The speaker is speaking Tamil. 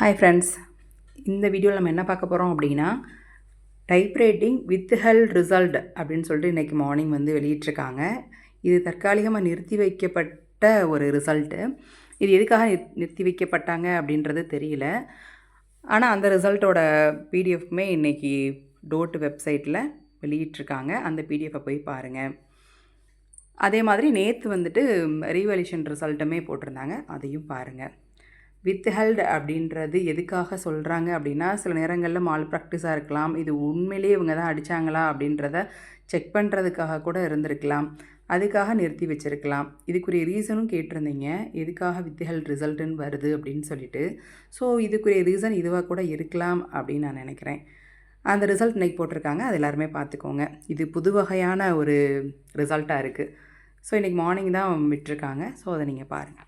ஹாய் ஃப்ரெண்ட்ஸ் இந்த வீடியோவில் நம்ம என்ன பார்க்க போகிறோம் அப்படின்னா டைப்ரைட்டிங் வித் ஹெல்ட் ரிசல்ட் அப்படின்னு சொல்லிட்டு இன்றைக்கி மார்னிங் வந்து வெளியிட்டிருக்காங்க. இது தற்காலிகமாக நிறுத்தி வைக்கப்பட்ட ஒரு ரிசல்ட்டு இது எதுக்காக நிறுத்தி வைக்கப்பட்டாங்க அப்படின்றது தெரியல. ஆனால் அந்த ரிசல்ட்டோட பிடிஎஃப்மே இன்றைக்கி டோட் வெப்சைட்டில் வெளியிட்டிருக்காங்க. அந்த பிடிஎஃப்பை போய் பாருங்கள் அதே மாதிரி நேற்று வந்துட்டு ரீவல்யூஷன் ரிசல்ட்டுமே போட்டிருந்தாங்க. அதையும் பாருங்கள் வித் ஹெல்ட் அப்படின்றது எதுக்காக சொல்கிறாங்க அப்படின்னா சில நேரங்களில் மால் ப்ராக்டிஸாக இருக்கலாம் இது உண்மையிலேயே இவங்க தான் அடித்தாங்களா அப்படின்றத செக் பண்ணுறதுக்காக கூட இருந்திருக்கலாம். அதுக்காக நிறுத்தி வச்சுருக்கலாம். இதுக்குரிய ரீசனும் கேட்டிருந்தீங்க. எதுக்காக வித் ரிசல்ட்டுன்னு வருது அப்படின்னு சொல்லிட்டு. ஸோ இதுக்குரிய ரீசன் இதுவாக கூட இருக்கலாம் அப்படின்னு நான் நினைக்கிறேன். அந்த ரிசல்ட் இன்னைக்கு போட்டிருக்காங்க. அது எல்லாருமே பார்த்துக்கோங்க. இது புது வகையான ஒரு ரிசல்ட்டாக இருக்குது ஸோ இன்றைக்கி மார்னிங் தான் விட்டுருக்காங்க. ஸோ அதை நீங்கள் பாருங்கள்